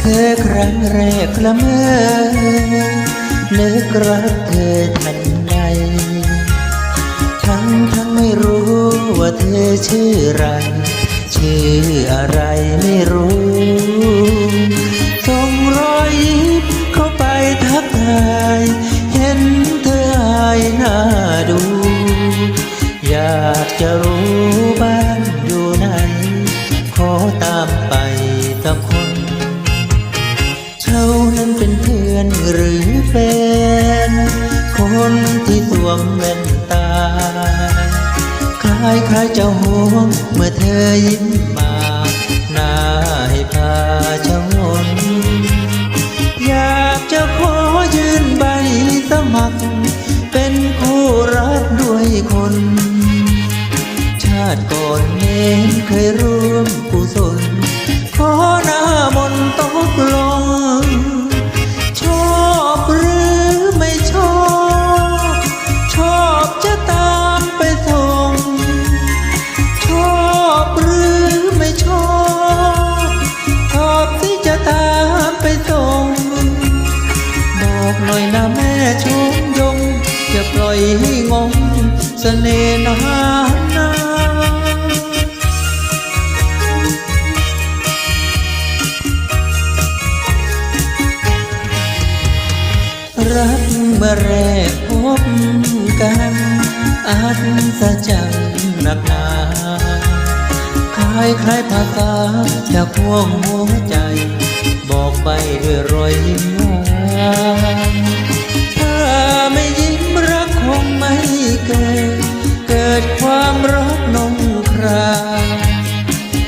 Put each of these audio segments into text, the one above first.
เธอครั้งแรกละเมอนึกรักเธอทันใดทั้งทั้งไม่รู้ว่าเธอชื่อไร ชื่ออะไรไม่รู้ อนหรือเป็นคนที่สวมแว่นตา คล้ายคล้ายๆเจ้าห่วงเมื่อเธอยิ้มมาหน้าให้พาเจ้างน อยากจะขอยืนใบสมัคร เป็นคู่รักด้วยคน ชาติก่อนเน้นเคยร่ จะตามไปส่งบอกหน่อยนะแม่ชมยงอย่าปล่อยให้งงเสน่ห์นานารักเมื่อแรกพบกันอัศจรรย์หนักหนาคล้ายคล้ายภาษาจากห่วงหัวใจ บอกไปด้วยรอยยิ้มหวานถ้าไม่ยิ้มรักคงไม่เกิด เกิดความรักนองครา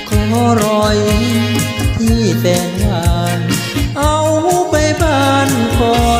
ขอรอยยิ้มที่แสนหวาน เอาไปบ้านกอน